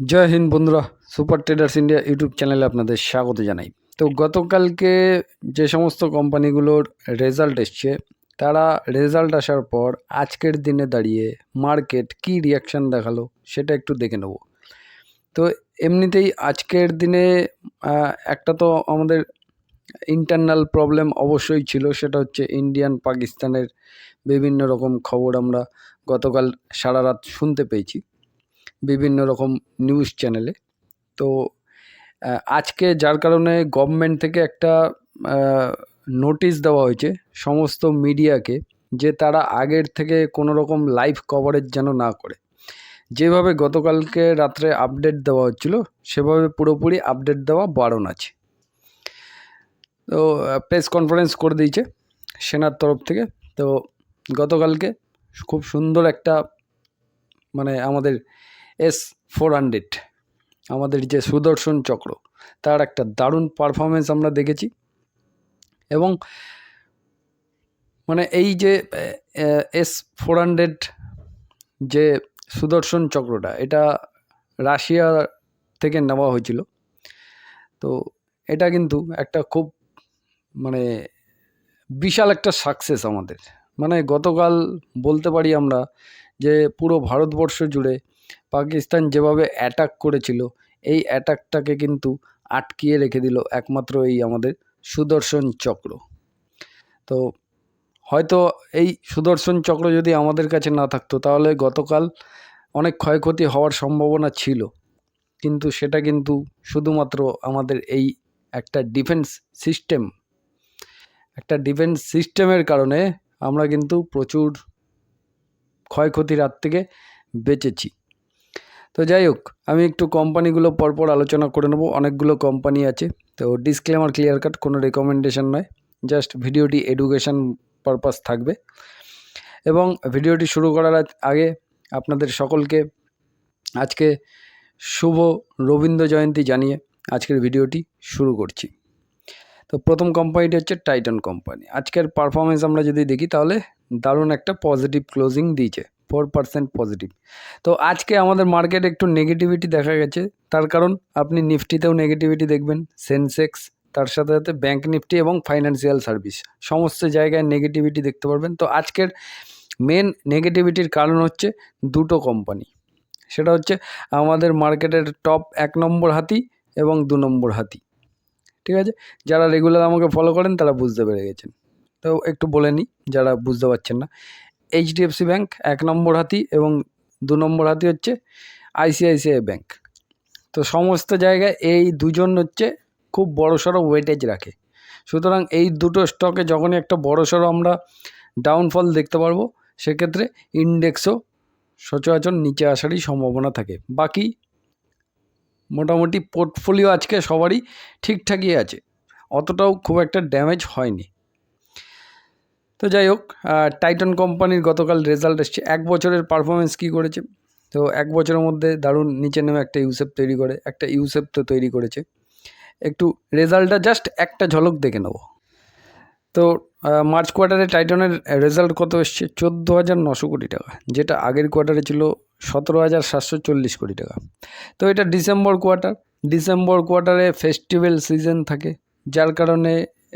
জয় হিন্দ বন্ধুরা, super traders India YouTube চ্যানেলে আপনাদের স্বাগত জানাই। তো গতকালকে যে সমস্ত কোম্পানিগুলোর রেজাল্ট এসছে, তারা রেজাল্ট আসার পর আজকের দিনে দাঁড়িয়ে মার্কেট কি রিয়াকশান দেখাল সেটা একটু দেখে নেব। তো এমনিতেই আজকের দিনে একটা তো আমাদের ইন্টারনাল প্রবলেম অবশ্যই ছিল, সেটা হচ্ছে ইন্ডিয়ান পাকিস্তানের বিভিন্ন রকম খবর আমরা গতকাল সারা রাত শুনতে পেয়েছি। বিভিন্ন রকম নিউজ চ্যানেলে তো আজকে যার কারণে গভর্নমেন্ট থেকে একটা নোটিশ দেওয়া হয়েছে সমস্ত মিডিয়াকে যে তারা আগের থেকে কোনো রকম লাইভ কভারেজ যেন না করে। যেভাবে গতকালকে রাত্রে আপডেট দেওয়া হচ্ছিল, সেভাবে পুরোপুরি আপডেট দেওয়া বারণ আছে। তো প্রেস কনফারেন্স করে দিয়েছে সেনার তরফ থেকে। তো, গতকালকে খুব সুন্দর একটা মানে আমাদের এস ফোর হান্ড্রেড আমাদের যে সুদর্শন চক্র, তার একটা দারুণ পারফরমেন্স আমরা দেখেছি। এবং মানে এই যে এস ফোর হান্ড্রেড যে সুদর্শন চক্রটা, এটা রাশিয়া থেকে নেওয়া হয়েছিল। তো এটা কিন্তু একটা খুব মানে বিশাল একটা সাকসেস আমাদের। মানে গতকাল বলতে পারি আমরা যে পুরো ভারতবর্ষ জুড়ে পাকিস্তান যেভাবে অ্যাটাক করেছিল, এই অ্যাটাকটাকে কিন্তু আটকিয়ে রেখে দিল একমাত্র এই আমাদের সুদর্শন চক্র। তো হয়তো এই সুদর্শন চক্র যদি আমাদের কাছে না থাকতো, তাহলে গতকাল অনেক ক্ষয়ক্ষতি হওয়ার সম্ভাবনা ছিল। কিন্তু সেটা কিন্তু শুধুমাত্র আমাদের এই একটা ডিফেন্স সিস্টেম একটা ডিফেন্স সিস্টেমের কারণে আমরা কিন্তু প্রচুর ক্ষয়ক্ষতির হাত থেকে বেঁচেছি। তো যাই হোক, আমি একটু কোম্পানিগুলো পরপর আলোচনা করে নেব। অনেকগুলো কোম্পানি আছে। তো ডিসক্লেমার ক্লিয়ার কাট কোনো রেকমেন্ডেশন নয়। জাস্ট ভিডিওটি এডুকেশন পারপাস থাকবে। এবং ভিডিওটি শুরু করার আগে আপনাদের সকলকে আজকে শুভ রবীন্দ্র জয়ন্তী জানিয়ে আজকের ভিডিওটি শুরু করছি। তো প্রথম কোম্পানিটি হচ্ছে টাইটান কোম্পানি। আজকের পারফরমেন্স আমরা যদি দেখি, তাহলে দারুণ একটা পজিটিভ ক্লোজিং দিয়েছে। Four percent positive. তো আজকে আমাদের মার্কেটে একটু নেগেটিভিটি দেখা গেছে। তার কারণ আপনি নিফটিতেও নেগেটিভিটি দেখবেন, সেনসেক্স, তার সাথে সাথে ব্যাঙ্ক নিফটি এবং ফাইন্যান্সিয়াল সার্ভিস, সমস্ত জায়গায় নেগেটিভিটি দেখতে পারবেন। তো আজকের মেন নেগেটিভিটির কারণ হচ্ছে দুটো কোম্পানি সেটা হচ্ছে আমাদের মার্কেটের টপ এক নম্বর হাতি এবং দু নম্বর হাতি। ঠিক আছে? যারা রেগুলার আমাকে ফলো করেন তারা বুঝতে পেরে গেছেন। তো একটু বলে নিই, যারা বুঝতে পারছেন না। এইচডিএফসি ব্যাঙ্ক এক নম্বর হাতি এবং দু নম্বর হাতি হচ্ছে আইসিআইসিআই ব্যাঙ্ক তো সমস্ত জায়গায় এই দুজন হচ্ছে খুব বড়সড় ওয়েটেজ রাখে। সুতরাং এই দুটো স্টকে যখনই একটা বড়সড় আমরা ডাউনফল দেখতে পারব, সেক্ষেত্রে ইন্ডেক্সও সচরাচর নিচে আসারই সম্ভাবনা থাকে। বাকি মোটামুটি পোর্টফোলিও আজকে সবারই ঠিকঠাকই আছে। অতটাও খুব একটা ড্যামেজ হয়নি। তো যাই হোক টাইটন কোম্পানির গতকাল রেজাল্ট এসছে। এক বছরের পারফরমেন্স কী করেছে? তো এক বছরের মধ্যে দারুণ নিচে নেমে একটা ইউসেপ তৈরি করে, একটা ইউসেপ তো তৈরি করেছে। একটু রেজাল্টটা জাস্ট একটা ঝলক দেখে নেব। তো মার্চ কোয়ার্টারে টাইটনের রেজাল্ট কত এসছে? চোদ্দ হাজার নশো কোটি টাকা, যেটা আগের কোয়ার্টারে ছিল সতেরো হাজার সাতশো চল্লিশ কোটি টাকা। তো এটা ডিসেম্বর কোয়ার্টার ডিসেম্বর কোয়ার্টারে ফেস্টিভ্যাল সিজন থাকে, যার কারণে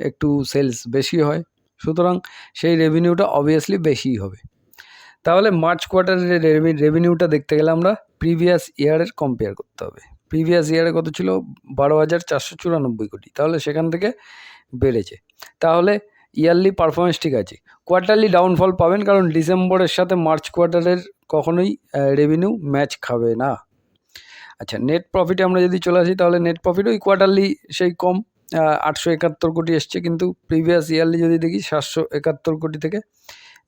একটু সেলস বেশি হয়। সুতরাং সেই রেভিনিউটা অবভিয়াসলি বেশিই হবে। তাহলে মার্চ কোয়ার্টারের রেভিনিউটা দেখতে গেলে আমরা প্রিভিয়াস ইয়ারের কম্পেয়ার করতে হবে। প্রিভিয়াস ইয়ারে কত ছিল? বারো হাজার চারশো চুরানব্বই কোটি। তাহলে সেখান থেকে বেড়েছে। তাহলে ইয়ারলি পারফরমেন্স ঠিক আছে। কোয়ার্টারলি ডাউনফল পাবেন কারণ ডিসেম্বরের সাথে মার্চ কোয়ার্টারের কখনোই রেভিনিউ ম্যাচ খাবে না। আচ্ছা নেট প্রফিটে আমরা যদি চলে আসি, তাহলে নেট প্রফিট ওই কোয়ার্টারলি সেই কম। আটশো একাত্তর কোটি এসছে, কিন্তু প্রিভিয়াস ইয়ারলি যদি দেখি সাতশো একাত্তর কোটি থেকে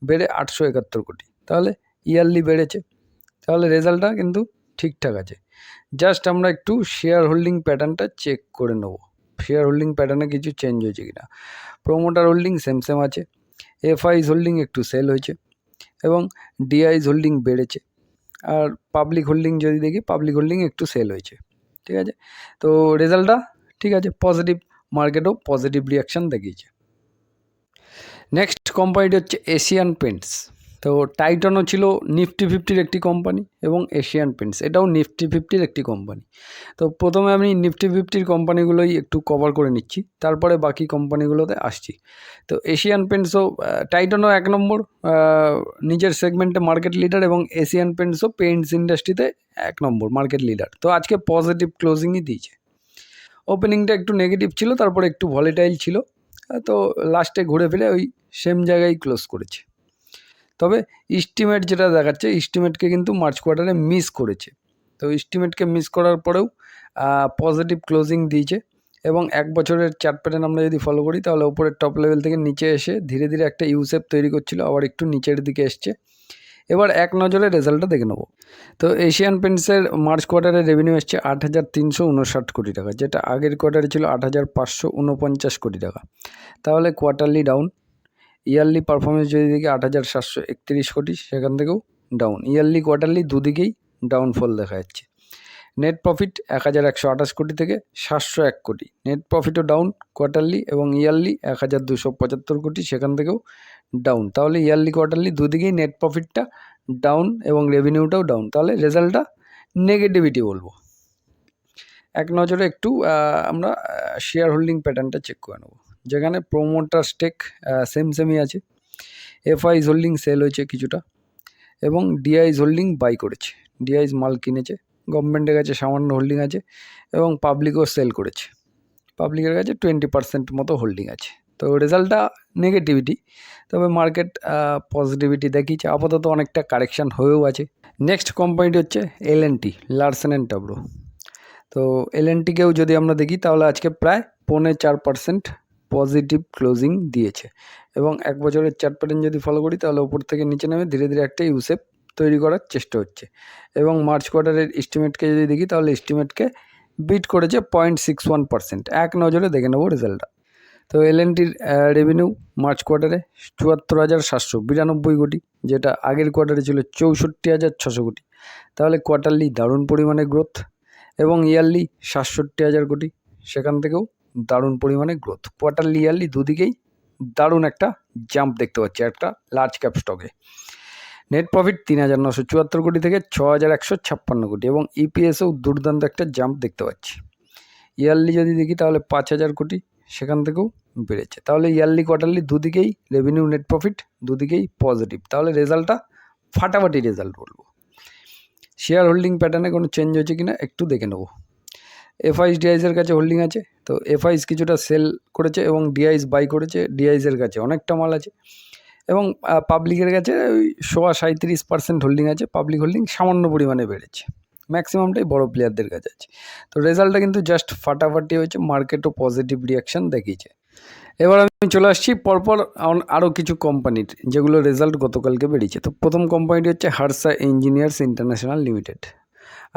বেড়ে আটশো একাত্তর কোটি। তাহলে ইয়ারলি বেড়েছে। তাহলে রেজাল্টটা কিন্তু ঠিকঠাক আছে। জাস্ট আমরা একটু শেয়ার হোল্ডিং প্যাটার্নটা চেক করে নেব। শেয়ার হোল্ডিং প্যাটার্নে কিছু চেঞ্জ হয়েছে কি না প্রোমোটার হোল্ডিং সেম সেম আছে এফআইস হোল্ডিং একটু সেল হয়েছে। এবং ডিআইস হোল্ডিং বেড়েছে। আর পাবলিক হোল্ডিং যদি দেখি পাবলিক হোল্ডিং একটু সেল হয়েছে। ঠিক আছে? তো রেজাল্টটা ঠিক আছে পজিটিভ মার্কেটও পজিটিভ রিয়াকশান দেখিয়েছে। নেক্সট কোম্পানিটি হচ্ছে এশিয়ান পেন্টস তো টাইটনও ছিল নিফটি ফিফটির একটি কোম্পানি এবং এশিয়ান পেন্টস এটাও নিফটি ফিফটির একটি কোম্পানি তো প্রথমে আমি নিফটি ফিফটির কোম্পানিগুলোই একটু কভার করে নিচ্ছি। তারপরে বাকি কোম্পানিগুলোতে আসছি। তো এশিয়ান পেন্টসও টাইটনও এক নম্বর নিজের সেগমেন্টে মার্কেট লিডার এবং এশিয়ান পেন্টসও পেন্টস ইন্ডাস্ট্রিতে এক নম্বর মার্কেট লিডার তো আজকে পজিটিভ ক্লোজিংই দিয়েছে। ওপেনিংটা একটু নেগেটিভ ছিল, তারপরে একটু ভলিটাইল ছিল। তো লাস্টে ঘুরে ফিরে ওই সেম জায়গায় ক্লোজ করেছে। তবে ইস্টিমেট যেটা দেখাচ্ছে ইস্টিমেটকে কিন্তু মার্চ কোয়ার্টারে মিস করেছে। তো ইস্টিমেটকে মিস করার পরেও পজিটিভ ক্লোজিং দিয়েছে এবং এক বছরের চার্ট প্যাটার্ন আমরা যদি ফলো করি, তাহলে উপরের টপ লেভেল থেকে নিচে এসে ধীরে ধীরে একটা ইউসেপ তৈরি করছিল, আবার একটু নিচের দিকে এসছে। এবার এক নজরে রেজাল্টটা দেখে নেব। তো এশিয়ান পেন্টসের মার্চ কোয়ার্টারে রেভিনিউ এসছে আট হাজার তিনশো উনষাট কোটি টাকা, যেটা আগের কোয়ার্টারে ছিল আট হাজার পাঁচশো উনপঞ্চাশ কোটি টাকা। তাহলে কোয়ার্টারলি ডাউন ইয়ারলি পারফরমেন্স যদি দেখি আট হাজার সাতশো একত্রিশ কোটি, সেখান থেকেও ডাউন ইয়ারলি কোয়ার্টারলি দুদিকেই ডাউনফল দেখা যাচ্ছে। নেট প্রফিট এক হাজার একশো আঠাশ কোটি থেকে সাতশো এক কোটি। নেট প্রফিটও ডাউন কোয়ার্টারলি এবং ইয়ারলি এক হাজার দুশো পঁচাত্তর কোটি, সেখান থেকেও ডাউন তাহলে ইয়ারলি কোয়ার্টারলি দুদিকেই নেট প্রফিটটা ডাউন এবং রেভিনিউটাও ডাউন তাহলে রেজাল্টটা নেগেটিভিটি বলব। এক নজরে একটু আমরা শেয়ার হোল্ডিং প্যাটার্নটা চেক করে নেব। যেখানে প্রোমোটার স্টেক সেম সেমই আছে। এফআইজ হোল্ডিং সেল হয়েছে কিছুটা এবং D I s holding buy করেছে। ডিআইজ মাল কিনেছে। গভর্নমেন্টের কাছে সামান্য হোল্ডিং আছে এবং পাবলিকও সেল করেছে। পাবলিকের কাছে টোয়েন্টি পার্সেন্ট মতো হোল্ডিং আছে। তো রেজাল্টটা নেগেটিভিটি তবে মার্কেট পজিটিভিটি দেখিয়েছে। আপাতত অনেকটা কারেকশান হয়েও আছে। নেক্সট কোম্পানিটি হচ্ছে L N T Larsen and Toubro তো এল এন টিকেও যদি আমরা দেখি, তাহলে আজকে প্রায় পৌনে চার পার্সেন্ট পজিটিভ ক্লোজিং দিয়েছে। এবং এক বছরের চার্ট প্যাটার্ন যদি ফলো করি, তাহলে উপর থেকে নিচে নেমে ধীরে ধীরে একটা ইউসেপ তৈরি করার চেষ্টা হচ্ছে। এবং মার্চ কোয়ার্টারের এস্টিমেটকে যদি দেখি, তাহলে এস্টিমেটকে বিট করেছে পয়েন্ট সিক্স ওয়ান পার্সেন্ট এক নজরে দেখে নেব রেজাল্টটা। তো এল এন টির রেভিনিউ মার্চ কোয়ার্টারে চুয়াত্তর হাজার সাতশো বিরানব্বই কোটি, যেটা আগের কোয়ার্টারে ছিল চৌষট্টি হাজার ছশো কোটি। তাহলে কোয়ার্টারলি দারুণ পরিমাণে গ্রোথ এবং ইয়ারলি সাতষট্টি হাজার কোটি, সেখান থেকেও দারুণ পরিমাণে গ্রোথ কোয়ার্টারলি ইয়ারলি দুদিকেই দারুণ একটা জাম্প দেখতে পাচ্ছি, একটা লার্জ ক্যাপ স্টকে নেট প্রফিট তিন হাজার নশো চুয়াত্তর কোটি থেকে ছ হাজার একশো ছাপ্পান্ন কোটি এবং ইপিএসও দুর্দান্ত একটা জাম্প দেখতে পাচ্ছি। ইয়ারলি যদি দেখি তাহলে পাঁচ হাজার কোটি সেখান থেকেও বেড়েছে। তাহলে ইয়ারলি, কোয়ার্টারলি দুদিকেই রেভিনিউ নেট প্রফিট দুদিকেই পজিটিভ তাহলে রেজাল্টটা ফাটাফাটি রেজাল্ট বলব। শেয়ার হোল্ডিং প্যাটার্নে কোনো চেঞ্জ হয়েছে কি না একটু দেখে নেব। এফআইস ডিআইসের কাছে হোল্ডিং আছে, তো এফআইস কিছুটা সেল করেছে এবং ডিআইস বাই করেছে ডিআইসের কাছে অনেকটা মাল আছে। এবং পাবলিকের কাছে ওই সোয়া সাঁত্রিশ পার্সেন্ট হোল্ডিং আছে পাবলিক হোল্ডিং সামান্য পরিমাণে বেড়েছে। ম্যাক্সিমামটাই বড় প্লেয়ারদের কাছে আছে। তো রেজাল্টটা কিন্তু জাস্ট ফাটাফাটি হয়েছে, মার্কেটও পজিটিভ রিয়াকশান দেখিয়েছে। এবার আমি চলে আসছি পরপর আরও কিছু কোম্পানির যেগুলো রেজাল্ট গতকালকে বেরিয়েছে। তো প্রথম কোম্পানিটি হচ্ছে হারসা ইঞ্জিনিয়ার্স ইন্টারন্যাশনাল লিমিটেড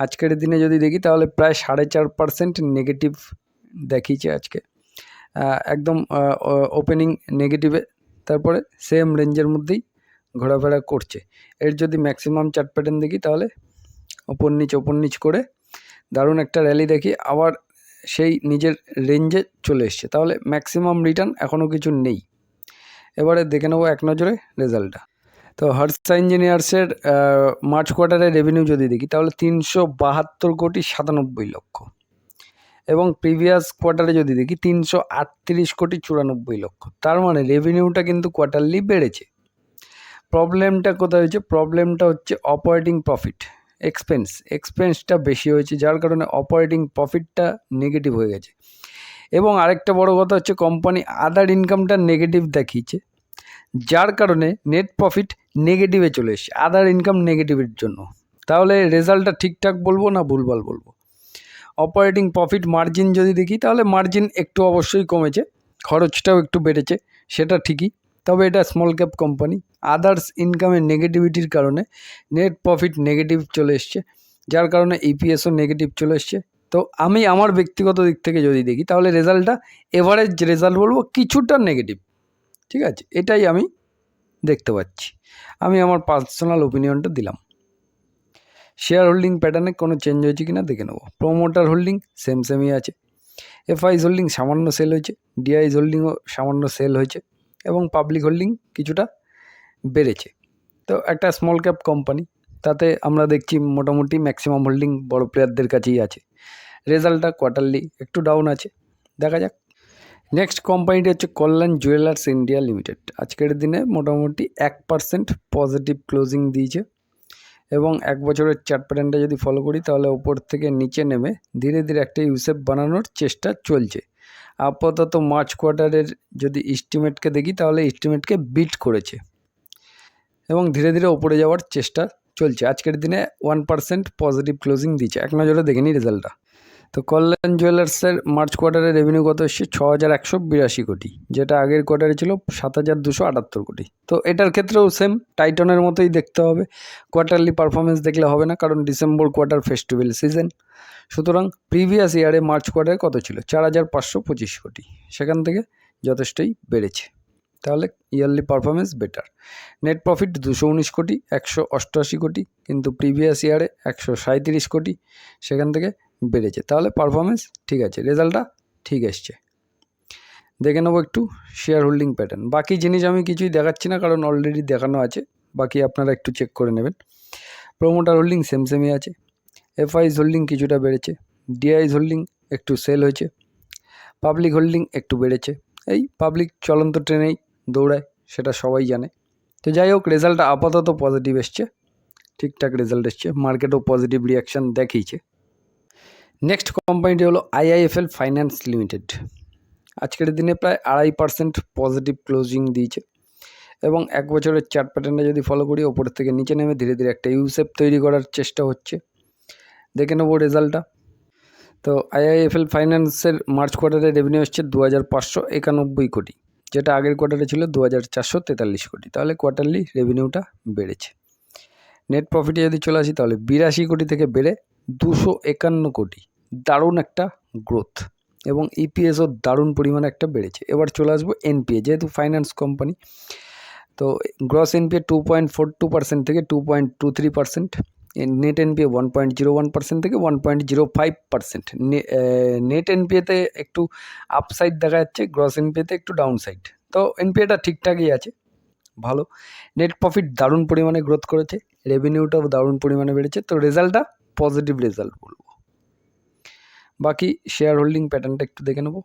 আজকের দিনে যদি দেখি, তাহলে প্রায় সাড়ে চার পার্সেন্ট নেগেটিভ দেখিয়েছে আজকে। একদম ওপেনিং নেগেটিভে তারপরে সেম রেঞ্জের মধ্যেই ঘোরাফেরা করছে। এর যদি ম্যাক্সিমাম চার্ট প্যাটার্ন দেখি, তাহলে ওপর নিচ ওপর নিচ করে দারুণ একটা র্যালি দেখি। আবার সেই নিজের রেঞ্জে চলে এসছে। তাহলে ম্যাক্সিমাম রিটার্ন এখনও কিছু নেই। এবারে দেখে নেব এক নজরে রেজাল্টটা তো হার্সা ইঞ্জিনিয়ার্সের মার্চ কোয়ার্টারের রেভিনিউ যদি দেখি, তাহলে তিনশো বাহাত্তর কোটি সাতানব্বই লক্ষ। এবং প্রিভিয়াস কোয়ার্টারে যদি দেখি, তিনশো আটত্রিশ কোটি চুরানব্বই লক্ষ। তার মানে রেভিনিউটা কিন্তু কোয়ার্টারলি বেড়েছে। প্রবলেমটা কোথায় হয়েছে? প্রবলেমটা হচ্ছে অপারেটিং প্রফিট এক্সপেন্স এক্সপেন্সটা বেশি হয়েছে, যার কারণে অপারেটিং প্রফিটটা নেগেটিভ হয়ে গেছে। এবং আরেকটা বড় কথা হচ্ছে কোম্পানি আদার ইনকামটা নেগেটিভ দেখিয়েছে, যার কারণে নেট প্রফিট নেগেটিভে চলে এসছে আদার ইনকাম নেগেটিভের জন্য। তাহলে রেজাল্টটা ঠিকঠাক বলব না ভুলভাল বলব? অপারেটিং প্রফিট মার্জিন যদি দেখি, তাহলে মার্জিন একটু অবশ্যই কমেছে, খরচটাও একটু বেড়েছে, সেটা ঠিকই। তবে এটা স্মল ক্যাপ কোম্পানি আদার্স ইনকামের নেগেটিভিটির কারণে নেট প্রফিট নেগেটিভ চলে এসছে। যার কারণে ইপিএসও নেগেটিভ চলে এসছে। তো আমি আমার ব্যক্তিগত দিক থেকে যদি দেখি, তাহলে রেজাল্টটা এভারেজ রেজাল্ট বলব কিছুটা নেগেটিভ ঠিক আছে? এটাই আমি দেখতে পাচ্ছি। আমি আমার পার্সোনাল ওপিনিয়নটা দিলাম। শেয়ার হোল্ডিং প্যাটার্নে কোনো চেঞ্জ হয়েছে কিনা দেখে নেব। প্রোমোটার হোল্ডিং সেম সেমই আছে। এফআইস হোল্ডিং সামান্য সেল হয়েছে। ডিআইস হোল্ডিংও সামান্য সেল হয়েছে। এবং পাবলিক হোল্ডিং কিছুটা বেড়েছে। তো একটা স্মল ক্যাপ কোম্পানি তাতে আমরা দেখছি মোটামুটি ম্যাক্সিমাম হোল্ডিং বড় প্লেয়ারদের কাছেই আছে। রেজাল্টটা কোয়ার্টারলি একটু ডাউন আছে, দেখা যাক। নেক্সট কোম্পানিটি হচ্ছে কল্যাণ জুয়েলার্স ইন্ডিয়া লিমিটেড আজকের দিনে মোটামুটি এক পার্সেন্ট পজিটিভ ক্লোজিং দিয়েছে এবং এক বছরের চার্ট প্যাটার্নটা যদি ফলো করি, তাহলে ওপর থেকে নিচে নেমে ধীরে ধীরে একটা ইউসেপ বানানোর চেষ্টা চলছে। আপাতত মার্চ কোয়ার্টারের যদি এস্টিমেটকে দেখি, তাহলে এস্টিমেটকে বিট করেছে। এবং ধীরে ধীরে ওপরে যাওয়ার চেষ্টা চলছে। আজকের দিনে ওয়ান পার্সেন্ট পজিটিভ ক্লোজিং দিচ্ছে এক নজরে দেখে নিই রেজাল্টটা তো কল্যাণ জুয়েলার্সের মার্চ কোয়ার্টারে রেভিনিউ কত এসছে? ছ হাজার একশো বিরাশি কোটি, যেটা আগের কোয়ার্টারে ছিল সাত হাজার দুশো আটাত্তর কোটি। তো এটার ক্ষেত্রেও সেম টাইটনের মতোই দেখতে হবে। কোয়ার্টারলি পারফরমেন্স দেখলে হবে না, কারণ ডিসেম্বর কোয়ার্টার ফেস্টিভ্যাল সিজন সুতরাং প্রিভিয়াস ইয়ারে মার্চ কোয়ার্টারে কত ছিল? চার হাজার পাঁচশো পঁচিশ কোটি। সেখান থেকে যথেষ্টই বেড়েছে। তাহলে yearly performance better net profit দুশো উনিশ কোটি, একশো অষ্টআশি কোটি, কিন্তু প্রিভিয়াস ইয়ারে একশো সাঁত্রিশ কোটি। সেখান থেকে বেড়েছে। তাহলে পারফরমেন্স ঠিক আছে রেজাল্টটা ঠিক এসছে। দেখে নেব একটু শেয়ার হোল্ডিং প্যাটার্ন বাকি জিনিস আমি কিছুই দেখাচ্ছি না, কারণ অলরেডি দেখানো আছে। বাকি আপনারা একটু চেক করে নেবেন। প্রোমোটার হোল্ডিং সেম সেমই আছে। এফআইস হোল্ডিং কিছুটা বেড়েছে। ডিআইস হোল্ডিং একটু সেল হয়েছে। পাবলিক হোল্ডিং একটু বেড়েছে। এই পাবলিক চলন্ত ট্রেনেই দৌড়ায়, সেটা সবাই জানে। তো যাই হোক রেজাল্টটা আপাতত পজিটিভ এসছে। ঠিকঠাক রেজাল্ট এসছে। মার্কেটও পজিটিভ রিয়াকশান দেখিয়েছে। নেক্সট কোম্পানিটি হলো আইআইএফএল ফাইন্যান্স লিমিটেড আজকের দিনে প্রায় আড়াই পার্সেন্ট পজিটিভ ক্লোজিং দিয়েছে এবং এক বছরের চার্ট প্যাটার্নটা যদি ফলো করি ওপর থেকে নিচে নেমে ধীরে ধীরে একটা ইউসেপ তৈরি করার চেষ্টা হচ্ছে। দেখে নেব রেজাল্টটা তো আইআইএফএল ফাইন্যান্সের মার্চ কোয়ার্টারে রেভিনিউ হচ্ছে দু হাজার পাঁচশো একানব্বই কোটি, যেটা আগের কোয়ার্টারে ছিল দু হাজার চারশো তেতাল্লিশ কোটি। তাহলে কোয়ার্টারলি রেভিনিউটা বেড়েছে। নেট প্রফিটে যদি চলে আসি, তাহলে বিরাশি কোটি থেকে বেড়ে দুশো একান্ন কোটি। দারুণ একটা গ্রোথ এবং ইপিএসও দারুণ পরিমাণে একটা বেড়েছে। এবার চলে আসব এনপিএ যেহেতু ফাইন্যান্স কোম্পানি তো gross NPA two point four two percent থেকে two point two three percent net NPA one point zero one percent থেকে one point zero five percent net এনপিএতে একটু আপসাইড দেখা যাচ্ছে গ্রস এনপিএতে একটু ডাউন সাইড তো এনপিএটা ঠিকঠাকই আছে, ভালো। নেট প্রফিট দারুণ পরিমাণে গ্রোথ করেছে রেভিনিউটাও দারুণ পরিমাণে বেড়েছে, তো রেজাল্টটা পজিটিভ রেজাল্ট বলব। বাকি শেয়ার হোল্ডিং প্যাটার্নটা একটু দেখে নেব।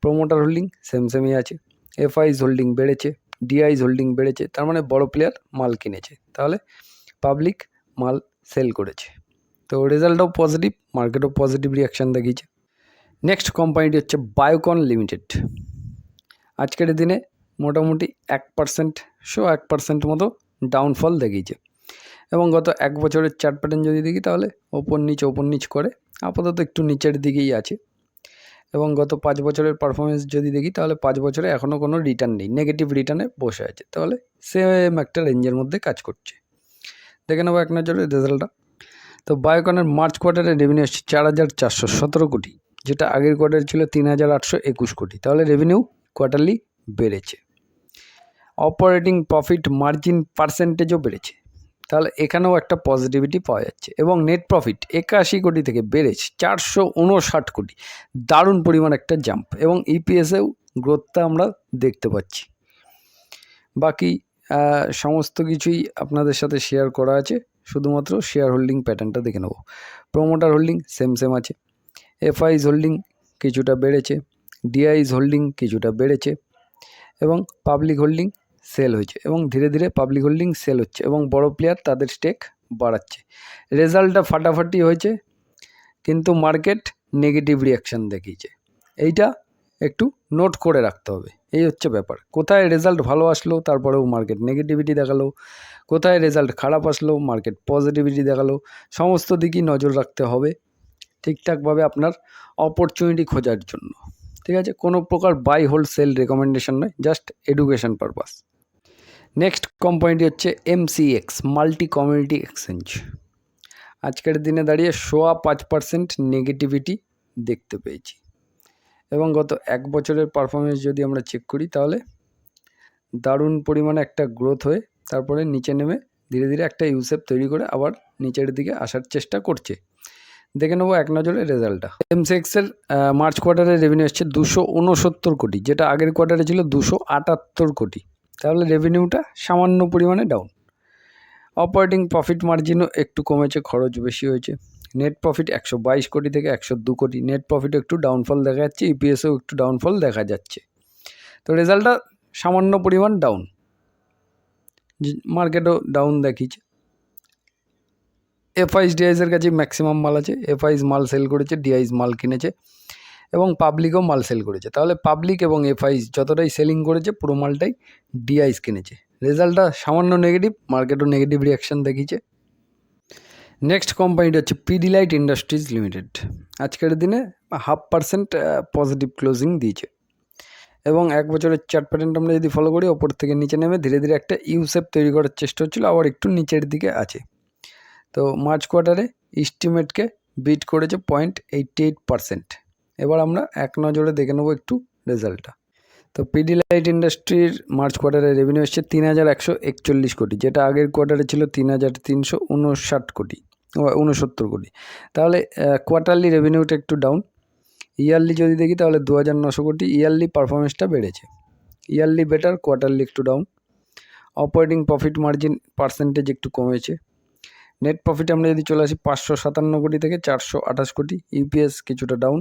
প্রোমোটার হোল্ডিং সেম সেমই আছে এফআইস হোল্ডিং বেড়েছে ডিআইস হোল্ডিং বেড়েছে, তার মানে বড় প্লেয়ার মাল কিনেছে। তাহলে পাবলিক মাল সেল করেছে। তো রেজাল্টও পজিটিভ মার্কেটও পজিটিভ রিয়াকশান দেখিয়েছে। নেক্সট কোম্পানিটি হচ্ছে বায়োকন লিমিটেড আজকের দিনে মোটামুটি এক পার্সেন্ট শো এক পার্সেন্ট মতো ডাউনফল দেখিয়েছে। এবং গত এক বছরের চার্ট প্যাটার্ন যদি দেখি তাহলে ওপর নিচ ওপর নিচ করে আপাতত একটু নিচের দিকেই আছে। এবং গত পাঁচ বছরের পারফরমেন্স যদি দেখি তাহলে পাঁচ বছরে এখনও কোনো রিটার্ন নেই নেগেটিভ রিটার্নে বসে আছে। তাহলে সেম একটা রেঞ্জের মধ্যে কাজ করছে। দেখে নেব এক নজরে রেজাল্টটা তো বায়োকনের মার্চ কোয়ার্টারে রেভিনিউ আসছে চার হাজার চারশো সতেরো কোটি, যেটা আগের কোয়ার্টারে ছিল তিন হাজার আটশো একুশ কোটি। তাহলে রেভিনিউ কোয়ার্টারলি বেড়েছে। অপারেটিং প্রফিট মার্জিন পার্সেন্টেজও বেড়েছে। তাহলে এখানেও একটা পজিটিভিটি পাওয়া যাচ্ছে। এবং নেট প্রফিট একাশি কোটি থেকে বেড়েছে, চারশো উনষাট কোটি। দারুণ পরিমাণ একটা জাম্প এবং ইপিএসেও গ্রোথটা আমরা দেখতে পাচ্ছি। বাকি সমস্ত কিছুই আপনাদের সাথে শেয়ার করা আছে। শুধুমাত্র শেয়ার হোল্ডিং প্যাটার্নটা দেখে নেব। প্রোমোটার হোল্ডিং সেম সেম আছে। এফআইস হোল্ডিং কিছুটা বেড়েছে। ডিআইজ হোল্ডিং কিছুটা বেড়েছে। এবং পাবলিক হোল্ডিং সেল হয়েছে এবং ধীরে ধীরে পাবলিক হোল্ডিং সেল হচ্ছে এবং বড় প্লেয়ার তাদের স্টেক বাড়াচ্ছে। রেজাল্টটা ফাটাফাটি হয়েছে, কিন্তু মার্কেট নেগেটিভ রিয়াকশান দেখিয়েছে। এইটা একটু নোট করে রাখতে হবে, এই হচ্ছে ব্যাপার। কোথায় রেজাল্ট ভালো আসলো, তারপরেও মার্কেট নেগেটিভিটি দেখাল। কোথায় রেজাল্ট খারাপ আসলো মার্কেট পজিটিভিটি দেখাল। সমস্ত দিকই নজর রাখতে হবে, ঠিকঠাকভাবে আপনার অপরচুনিটি খোঁজার জন্য। ঠিক আছে? কোনো প্রকার বাই হোল্ড সেল রেকমেন্ডেশন নয় জাস্ট এডুকেশন পারপাস নেক্সট কোম্পানিটি হচ্ছে এমসিএক্স মাল্টি কমিউনিটি এক্সচেঞ্জ আজকের দিনে দাঁড়িয়ে সোয়া পাঁচ পার্সেন্ট নেগেটিভিটি দেখতে পেয়েছি। এবং গত এক বছরের পারফরমেন্স যদি আমরা চেক করি তাহলে দারুণ পরিমাণে একটা গ্রোথ হয়ে তারপরে নিচে নেমে ধীরে ধীরে একটা ইউসেপ তৈরি করে আবার নিচের দিকে আসার চেষ্টা করছে। দেখে নেব এক নজরে রেজাল্টটা। এমসিএক্সের মার্চ কোয়ার্টারে রেভিনিউ এসছে দুশো উনসত্তর কোটি, যেটা আগের কোয়ার্টারে ছিল দুশো আটাত্তর কোটি। তাহলে রেভিনিউটা সামান্য পরিমাণে ডাউন অপারেটিং প্রফিট মার্জিনও একটু কমেছে, খরচ বেশি হয়েছে। নেট প্রফিট একশো বাইশ কোটি থেকে একশো দু কোটি। নেট প্রফিট একটু ডাউনফল দেখা যাচ্ছে ইপিএসও একটু ডাউনফল দেখা যাচ্ছে। তো রেজাল্টটা সামান্য পরিমাণ ডাউন মার্কেটও ডাউন দেখিয়েছে। এফআইস ডিআইসের কাছে ম্যাক্সিমাম মাল আছে। এফআইস মাল সেল করেছে ডিআইস মাল কিনেছে। এবং পাবলিকও মাল সেল করেছে। তাহলে পাবলিক এবং এফআইস যতটাই সেলিং করেছে, পুরো মালটাই ডিআইস কিনেছে। রেজাল্টটা সামান্য নেগেটিভ মার্কেটও নেগেটিভ রিয়াকশান দেখিয়েছে। নেক্সট কোম্পানিটা হচ্ছে পিডিলাইট ইন্ডাস্ট্রিজ লিমিটেড আজকের দিনে হাফ পার্সেন্ট পজিটিভ ক্লোজিং দিয়েছে। এবং এক বছরের চার্ট প্যাটার্নটা আমরা যদি ফলো করি, ওপর থেকে নিচে নেমে ধীরে ধীরে একটা ইউসেপ তৈরি করার চেষ্টা হচ্ছিল, আবার একটু নিচের দিকে আছে। তো মার্চ কোয়ার্টারে ইস্টিমেটকে বিট করেছে পয়েন্ট এইটটি এইট পারসেন্ট এবার আমরা এক নজরে দেখে নেব একটু রেজাল্টটা। তো পিডিলাইট ইন্ডাস্ট্রির মার্চ কোয়ার্টারে রেভিনিউ এসছে তিন হাজার একশো একচল্লিশ কোটি, যেটা আগের কোয়ার্টারে ছিল তিন হাজার তিনশো উনষাট কোটি উনসত্তর কোটি। তাহলে কোয়ার্টারলি রেভিনিউটা একটু ডাউন ইয়ারলি যদি দেখি, তাহলে দু হাজার নশো কোটি ইয়ারলি পারফরমেন্সটা বেড়েছে। ইয়ারলি বেটার কোয়ার্টারলি একটু down operating profit margin percentage একটু কমেছে। নেট প্রফিট আমরা যদি চলে আসি, পাঁচশো সাতান্ন কোটি থেকে চারশো আঠাশ কোটি ইউপিএস কিছুটা ডাউন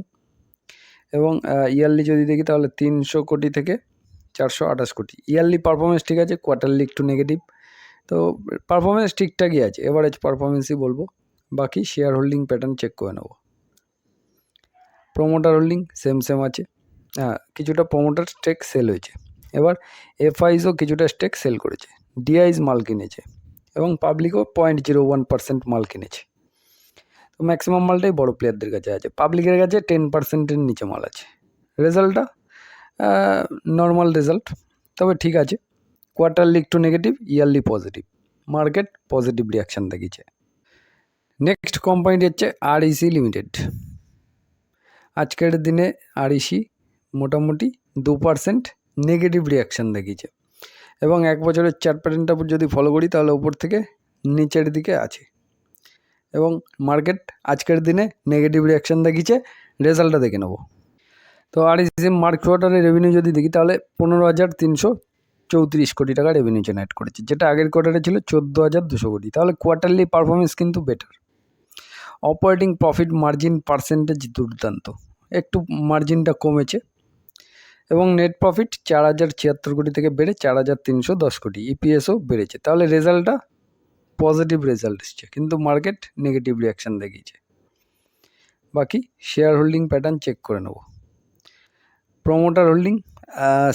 এবং ইয়ারলি যদি দেখি তাহলে তিনশো কোটি থেকে চারশো আঠাশ কোটি। ইয়ারলি পারফরমেন্স ঠিক আছে কোয়ার্টারলি একটু নেগেটিভ তো পারফরমেন্স ঠিকঠাকই আছে এভারেজ পারফরমেন্সই বলব। বাকি শেয়ার হোল্ডিং প্যাটার্ন চেক করে নেব। প্রোমোটার হোল্ডিং সেম সেম আছে। হ্যাঁ কিছুটা প্রোমোটার স্টেক সেল হয়েছে। এবার এফআইসও কিছুটা স্টেক সেল করেছে। ডিআইস মাল কিনেছে। এবং পাবলিকও পয়েন্ট জিরো ওয়ান পার্সেন্ট মাল কিনেছে। তো ম্যাক্সিমাম মালটাই বড় প্লেয়ারদের কাছে আছে। পাবলিকের কাছে টেন পার্সেন্টের নিচে মাল আছে। রেজাল্টটা নর্মাল রেজাল্ট তবে ঠিক আছে। কোয়ার্টারলি একটু negative yearly positive market positive reaction দেখিয়েছে নেক্সট কোম্পানিটি হচ্ছে আর ইসি লিমিটেড আজকের দিনে আরইসি মোটামুটি দু পার্সেন্ট নেগেটিভ রিয়াকশান দেখিয়েছে এবং এক বছরের চার প্যাটার্নটা যদি ফলো করি, তাহলে উপর থেকে নিচের দিকে আছে। এবং মার্কেট আজকের দিনে নেগেটিভ রিয়াকশান দেখিয়েছে রেজাল্টটা দেখে নেব। তো আর আরইসি মার্চ কোয়ার্টারে রেভিনিউ যদি দেখি, তাহলে পনেরো হাজার তিনশো চৌত্রিশ কোটি টাকা রেভিনিউ জেনারেট করেছে, যেটা আগের কোয়ার্টারে ছিল চোদ্দ হাজার দুশো কোটি। তাহলে কোয়ার্টারলি পারফরমেন্স কিন্তু better operating profit margin percentage দুর্দান্ত। একটু মার্জিনটা কমেছে এবং নেট প্রফিট চার হাজার ছিয়াত্তর কোটি থেকে বেড়ে চার হাজার তিনশো দশ কোটি। ইপিএসও বেড়েছে। তাহলে রেজাল্টটা পজিটিভ রেজাল্ট এসছে, কিন্তু মার্কেট নেগেটিভ রিয়াকশান দেখিয়েছে। বাকি শেয়ার হোল্ডিং প্যাটার্ন চেক করে নেব। প্রমোটার হোল্ডিং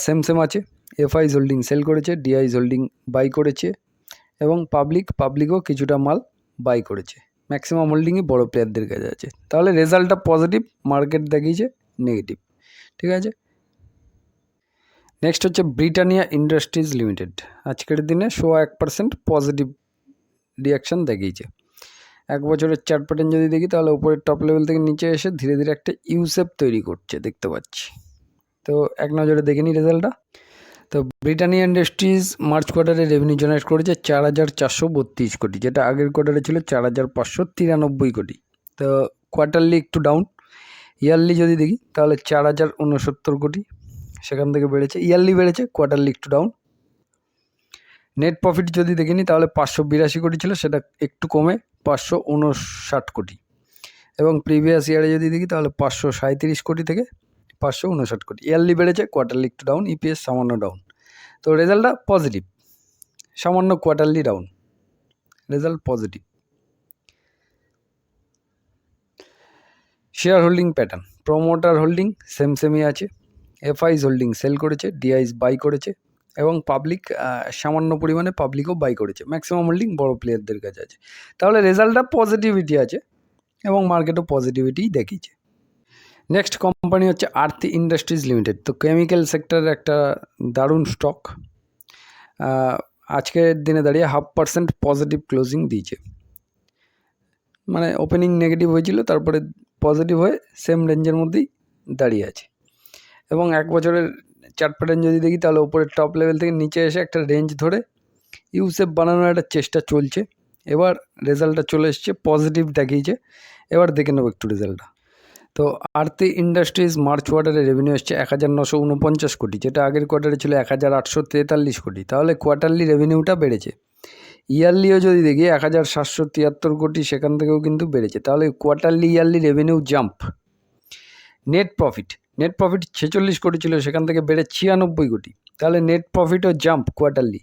সেম সেম আছে। এফআইস হোল্ডিং সেল করেছে ডিআইস হোল্ডিং বাই করেছে এবং পাবলিক পাবলিকও কিছুটা মাল বাই করেছে। ম্যাক্সিমাম হোল্ডিংই বড় প্লেয়ারদের কাছে আছে। তাহলে রেজাল্টটা পজিটিভ মার্কেট দেখিয়েছে নেগেটিভ ঠিক আছে? নেক্সট হচ্ছে ব্রিটানিয়া ইন্ডাস্ট্রিজ লিমিটেড আজকের দিনে শো এক পার্সেন্ট পজিটিভ রিয়াকশান দেখিয়েছে। এক বছরের চার প্যাটার্ন যদি দেখি, তাহলে উপরের টপ লেভেল থেকে নিচে এসে ধীরে ধীরে একটা ইউসেপ তৈরি করছে দেখতে পাচ্ছি। তো এক নজরে দেখে নিই রেজাল্টটা তো ব্রিটানিয়া ইন্ডাস্ট্রিজ মার্চ কোয়ার্টারে রেভিনিউ জেনারেট করেছে চার হাজার চারশো বত্রিশ কোটি, যেটা আগের কোয়ার্টারে ছিল চার হাজার পাঁচশো তিরানব্বই কোটি। তো কোয়ার্টারলি একটু ডাউন ইয়ারলি যদি দেখি, তাহলে চার হাজার উনসত্তর কোটি। সেখান থেকে বেড়েছে ইয়ারলি বেড়েছে কোয়ার্টারলি একটু ডাউন নেট প্রফিট যদি দেখিনি, তাহলে পাঁচশো বিরাশি কোটি ছিল, সেটা একটু কমে পাঁচশো উনষাট কোটি। এবং প্রিভিয়াস ইয়ারে যদি দেখি, তাহলে পাঁচশো সাঁত্রিশ কোটি থেকে পাঁচশো উনষাট কোটি। ইয়ারলি বেড়েছে কোয়ার্টারলি একটু ডাউন ইপিএস সামান্য ডাউন তো রেজাল্টটা পজিটিভ সামান্য quarterly down result positive share holding pattern promoter holding same সেমই আছে। এফআইস হোল্ডিং সেল করেছে ডিআইস বাই করেছে। এবং পাবলিক সামান্য পরিমাণে পাবলিকও বাই করেছে। ম্যাক্সিমাম হোল্ডিং বড় প্লেয়ারদের কাছে আছে। তাহলে রেজাল্টটা পজিটিভিটি আছে এবং মার্কেটও পজিটিভিটিই দেখিয়েছে। নেক্সট কোম্পানি হচ্ছে আরতি ইন্ডাস্ট্রিজ লিমিটেড তো কেমিক্যাল সেক্টরের একটা দারুণ স্টক আজকের দিনে দাঁড়িয়ে হাফ পার্সেন্ট পজিটিভ ক্লোজিং দিয়েছে। মানে ওপেনিং নেগেটিভ হয়েছিল, তারপরে পজিটিভ হয়ে সেম রেঞ্জের মধ্যেই দাঁড়িয়ে আছে। এবং এক বছরের চার্ট প্যাটার্ন যদি দেখি, তাহলে ওপরের টপ লেভেল থেকে নিচে এসে একটা রেঞ্জ ধরে ইউসেফ বানানোর একটা চেষ্টা চলছে। এবার রেজাল্টটা চলে এসছে পজিটিভ দেখিয়েছে। এবার দেখে নেব একটু রেজাল্টটা তো আরতি ইন্ডাস্ট্রিজ মার্চ কোয়ার্টারে রেভিনিউ এসছে এক হাজার নশো উনপঞ্চাশ কোটি, যেটা আগের কোয়ার্টারে ছিল এক হাজার আটশো তেতাল্লিশ কোটি। তাহলে কোয়ার্টারলি রেভিনিউটা বেড়েছে। ইয়ারলিও যদি দেখি এক হাজার সাতশো তিয়াত্তর কোটি, সেখান থেকেও কিন্তু বেড়েছে। তাহলে quarterly yearly revenue jump net profit net profit ছেচল্লিশ কোটি ছিল, সেখান থেকে বেড়ে ছিয়ানব্বই কোটি। তাহলে নেট প্রফিটও জাম্প কোয়ার্টারলি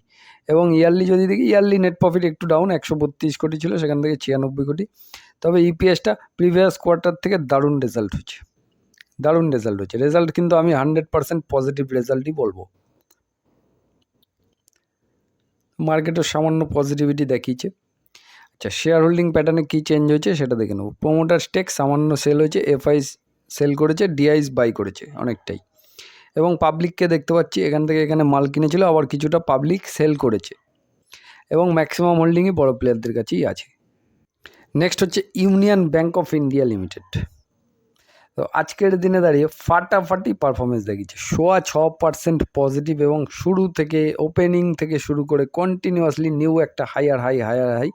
এবং ইয়ারলি যদি দেখি ইয়ারলি নেট প্রফিট একটু ডাউন একশো বত্রিশ কোটি ছিল, সেখান থেকে ছিয়ানব্বই কোটি। তবে ইপিএসটা প্রিভিয়াস কোয়ার্টার থেকে দারুণ রেজাল্ট হচ্ছে। দারুণ রেজাল্ট হচ্ছে। রেজাল্ট কিন্তু আমি হান্ড্রেড পার্সেন্ট পজিটিভ রেজাল্টই বলব। মার্কেটও সামান্য পজিটিভিটি দেখিয়েছে। আচ্ছা শেয়ার হোল্ডিং প্যাটার্নে কী চেঞ্জ হয়েছে সেটা দেখে নেব। প্রোমোটার স্টেক সামান্য সেল হয়েছে এফআই সেল করেছে, ডিআইস বাই করেছে অনেকটাই। এবং পাবলিককে দেখতে পাচ্ছি, এখান থেকে এখানে মাল কিনেছিল, আবার কিছুটা পাবলিক সেল করেছে। এবং ম্যাক্সিমাম হোল্ডিংই বড় প্লেয়ারদের কাছেই আছে। নেক্সট হচ্ছে union bank of India limited. তো আজকের দিনে দাঁড়িয়ে ফাটাফাটি পারফরমেন্স দেখিয়েছে। সোয়া ছ পার্সেন্ট পজিটিভ এবং শুরু থেকে, ওপেনিং থেকে শুরু করে কন্টিনিউয়াসলি নিউ একটা হাইয়ার হাই হায়ার হাই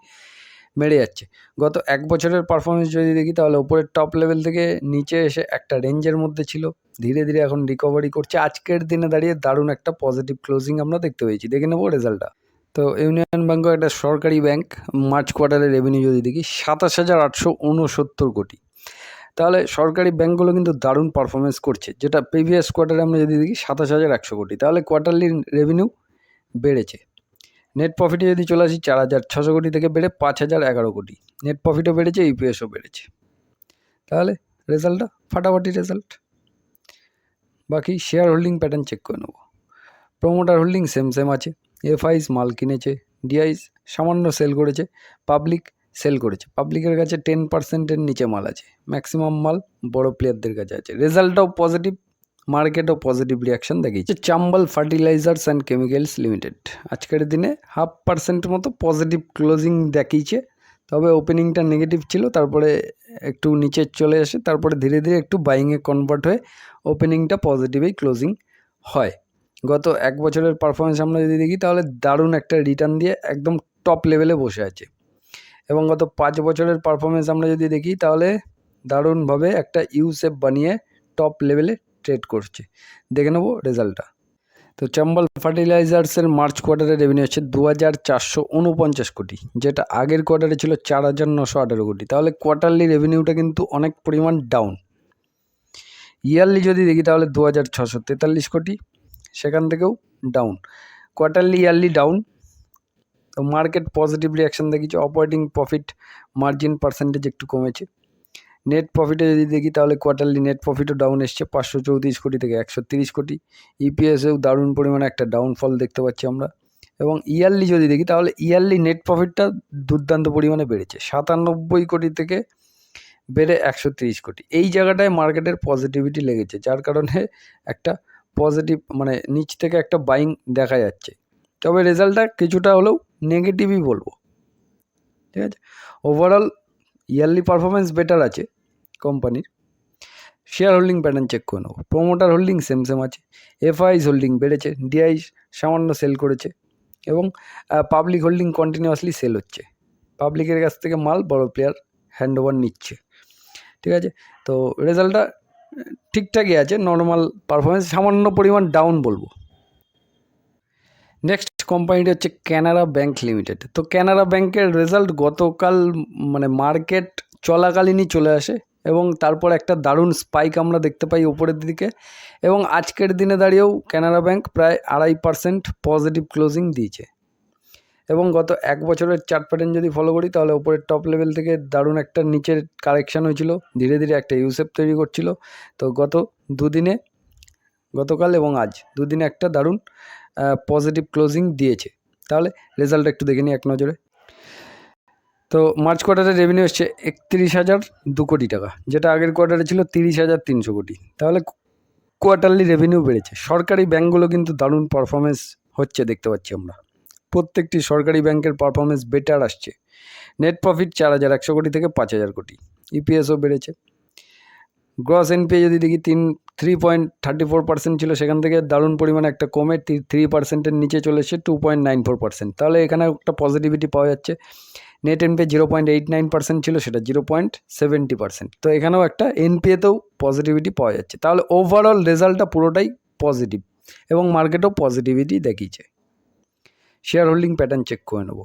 বেড়ে যাচ্ছে। গত এক বছরের পারফরমেন্স যদি দেখি, তাহলে ওপরের টপ লেভেল থেকে নিচে এসে একটা রেঞ্জের মধ্যে ছিল। ধীরে ধীরে এখন রিকভারি করছে। আজকের দিনে দাঁড়িয়ে দারুণ একটা পজিটিভ ক্লোজিং আমরা দেখতে পেয়েছি। দেখে নেব রেজাল্টটা তো ইউনিয়ন ব্যাঙ্কও একটা সরকারি ব্যাংক মার্চ কোয়ার্টারের রেভিনিউ যদি দেখি, সাতাশ হাজার আটশো উনসত্তর কোটি। তাহলে সরকারি ব্যাঙ্কগুলো কিন্তু দারুণ পারফরমেন্স করছে। যেটা প্রিভিয়াস কোয়ার্টারে আমরা যদি দেখি, সাতাশ হাজার একশো কোটি। তাহলে কোয়ার্টারলি রেভিনিউ বেড়েছে। নেট প্রফিটে যদি চলে আসি চার হাজার ছশো কোটি থেকে বেড়ে পাঁচ হাজার এগারো কোটি। নেট প্রফিটও বেড়েছে ইপিএসও বেড়েছে। তাহলে রেজাল্টটা ফাটাফাটি রেজাল্ট বাকি শেয়ার হোল্ডিং প্যাটার্ন চেক করে নেব। প্রোমোটার হোল্ডিং সেম সেম আছে। এফআইস মাল কিনেছে ডিআইস সামান্য সেল করেছে পাবলিক সেল করেছে। পাবলিকের কাছে টেন পার্সেন্টের নিচে মাল আছে। ম্যাক্সিমাম মাল বড় প্লেয়ারদের কাছে আছে। রেজাল্টটাও পজিটিভ মার্কেটও পজিটিভ রিয়াকশন দেখিয়েছে। Chambal fertilisers and chemicals limited আজকের দিনে হাফ পার্সেন্ট মতো পজিটিভ ক্লোজিং দেখিয়েছে। তবে ওপেনিংটা নেগেটিভ ছিল, তারপরে একটু নিচে চলে আসে, তারপরে ধীরে ধীরে একটু বাইংয়ে কনভার্ট হয়ে ওপেনিংটা পজিটিভেই ক্লোজিং হয়। গত এক বছরের পারফরমেন্স আমরা যদি দেখি, তাহলে দারুণ একটা রিটার্ন দিয়ে একদম টপ লেভেলে বসে আছে। এবং গত পাঁচ বছরের পারফরমেন্স আমরা যদি দেখি, তাহলে দারুণভাবে একটা ইউসেপ বানিয়ে টপ লেভেলে ট্রেড করছে। দেখে নেব রেজাল্টটা তো চম্বল ফার্টিলাইজার্সের মার্চ কোয়ার্টারে রেভিনিউ হচ্ছে দু হাজার চারশো উনপঞ্চাশ কোটি, যেটা আগের কোয়ার্টারে ছিল চার হাজার নশো আঠেরো কোটি। তাহলে কোয়ার্টারলি রেভিনিউটা কিন্তু অনেক পরিমাণ ডাউন ইয়ারলি যদি দেখি তাহলে দু হাজার ছশো তেতাল্লিশ কোটি, সেখান থেকেও ডাউন কোয়ার্টারলি ইয়ারলি ডাউন তো মার্কেট পজিটিভ রিয়াকশান দেখিয়েছে অপারেটিং প্রফিট মার্জিন পার্সেন্টেজ একটু কমেছে। নেট প্রফিটে যদি দেখি, তাহলে কোয়ার্টারলি নেট প্রফিটও ডাউন এসছে পাঁচশো চৌত্রিশ কোটি থেকে একশো তিরিশ কোটি। ইপিএসেও দারুণ পরিমাণে একটা ডাউনফল দেখতে পাচ্ছি আমরা। এবং ইয়ারলি যদি দেখি, তাহলে ইয়ারলি নেট প্রফিটটা দুর্দান্ত পরিমাণে বেড়েছে। সাতানব্বই কোটি থেকে বেড়ে একশো তিরিশ কোটি। এই জায়গাটায় মার্কেটের পজিটিভিটি লেগেছে, যার কারণে একটা পজিটিভ মানে নিচ থেকে একটা বাইং দেখা যাচ্ছে। তবে রেজাল্টটা কিছুটা হলেও নেগেটিভই বলব। ঠিক আছে? ওভারঅল ইয়ারলি পারফরমেন্স বেটার আছে। কোম্পানির শেয়ার হোল্ডিং প্যাটার্ন চেক করে নেব। প্রোমোটার হোল্ডিং সেম সেম আছে। এফআইস হোল্ডিং বেড়েছে ডিআইস সামান্য সেল করেছে এবং পাবলিক হোল্ডিং কন্টিনিউয়াসলি সেল হচ্ছে। পাবলিকের কাছ থেকে মাল বড় প্লেয়ার হ্যান্ড ওভার নিচ্ছে। ঠিক আছে? তো রেজাল্টটা ঠিকঠাকই আছে নর্মাল পারফরমেন্স সামান্য পরিমাণ ডাউন বলব। নেক্সট কোম্পানিটা হচ্ছে ক্যানারা ব্যাংক লিমিটেড তো ক্যানারা ব্যাংকের রেজাল্ট গতকাল মানে মার্কেট চলাকালীনই চলে আসে। এবং তারপর একটা দারুণ স্পাইক আমরা দেখতে পাই উপরের দিকে এবং আজকের দিনে দাঁড়িয়েও ক্যানারা ব্যাংক প্রায় আড়াই পার্সেন্ট পজিটিভ ক্লোজিং দিয়েছে। এবং গত এক বছরের চার্ট প্যাটার্ন যদি ফলো করি, তাহলে ওপরের টপ লেভেল থেকে দারুণ একটা নিচের কারেকশান হয়েছিল। ধীরে ধীরে একটা ইউসেপ তৈরি করছিল। তো গত দুদিনে, গতকাল এবং আজ দুদিনে একটা দারুণ পজিটিভ ক্লোজিং দিয়েছে। তাহলে রেজাল্ট একটু দেখে নিই এক নজরে। তো মার্চ কোয়ার্টারের রেভিনিউ হচ্ছে একত্রিশ হাজার দু কোটি টাকা, যেটা আগের কোয়ার্টারে ছিল তিরিশ হাজার তিনশো কোটি। তাহলে কোয়ার্টারলি রেভিনিউ বেড়েছে। সরকারি ব্যাঙ্কগুলো কিন্তু দারুণ পারফরমেন্স হচ্ছে, দেখতে পাচ্ছি আমরা। প্রত্যেকটি সরকারি ব্যাংকের পারফরমেন্স বেটার আসছে। নেট প্রফিট চার হাজার একশো কোটি থেকে পাঁচ হাজার কোটি। ইপিএসও বেড়েছে। গ্রস এনপিএ যদি দেখি, তিন three point thirty four percent ছিল, সেখান থেকে দারুণ পরিমাণে একটা কমে থ্রি পার্সেন্টের নিচে চলে এসেছে two point nine four percent তাহলে এখানে একটা পজিটিভিটি পাওয়া যাচ্ছে। Net NPA zero point eight nine percent ছিল, সেটা জিরো পয়েন্ট সেভেন্টি পার্সেন্ট তো এখানেও একটা এনপিএতেও পজিটিভিটি পাওয়া যাচ্ছে। তাহলে ওভারঅল রেজাল্টটা পুরোটাই পজিটিভ এবং মার্কেটেও পজিটিভিটি দেখিয়েছে। শেয়ার হোল্ডিং প্যাটার্ন চেক করে নেব।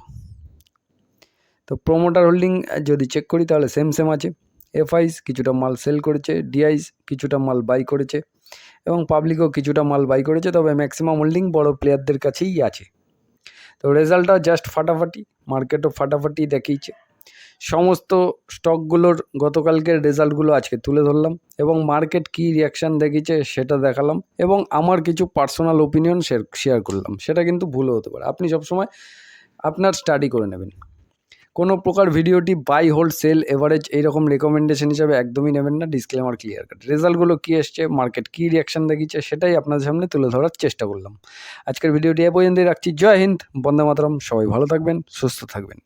তো প্রোমোটার হোল্ডিং যদি চেক করি, তাহলে সেম সেম আছে। এফআইস কিছুটা মাল সেল করেছে ডিআইস কিছুটা মাল বাই করেছে এবং পাবলিকও কিছুটা মাল বাই করেছে, তবে ম্যাক্সিমাম হোল্ডিং বড় প্লেয়ারদের কাছেই আছে। তো রেজাল্টটা জাস্ট ফাটাফাটি, মার্কেটও ফাটাফাটি দেখিয়েছে। সমস্ত স্টকগুলোর গতকালকের রেজাল্টগুলো আজকে তুলে ধরলাম এবং মার্কেট কি রিয়াকশান দেখিয়েছে সেটা দেখালাম এবং আমার কিছু পার্সোনাল ওপিনিয়ন শেয়ার করলাম। সেটা কিন্তু ভুলও হতে পারে। আপনি সবসময় আপনার স্টাডি করে নেবেন। কোনো প্রকার ভিডিওটি বাই, হোল্ড, সেল, এভারেজ এইরকম রেকমেন্ডেশন হিসাবে একদমই নেবেন না। ডিসক্লেমার ক্লিয়ার কাট রেজাল্টগুলো কী এসছে মার্কেট কী রিয়াকশান দেখিয়েছে, সেটাই আপনাদের সামনে তুলে ধরার চেষ্টা করলাম। আজকের ভিডিওটি এ পর্যন্তই রাখছি। জয় হিন্দ, বন্দে মাতরম। সবাই ভালো থাকবেন, সুস্থ থাকবেন।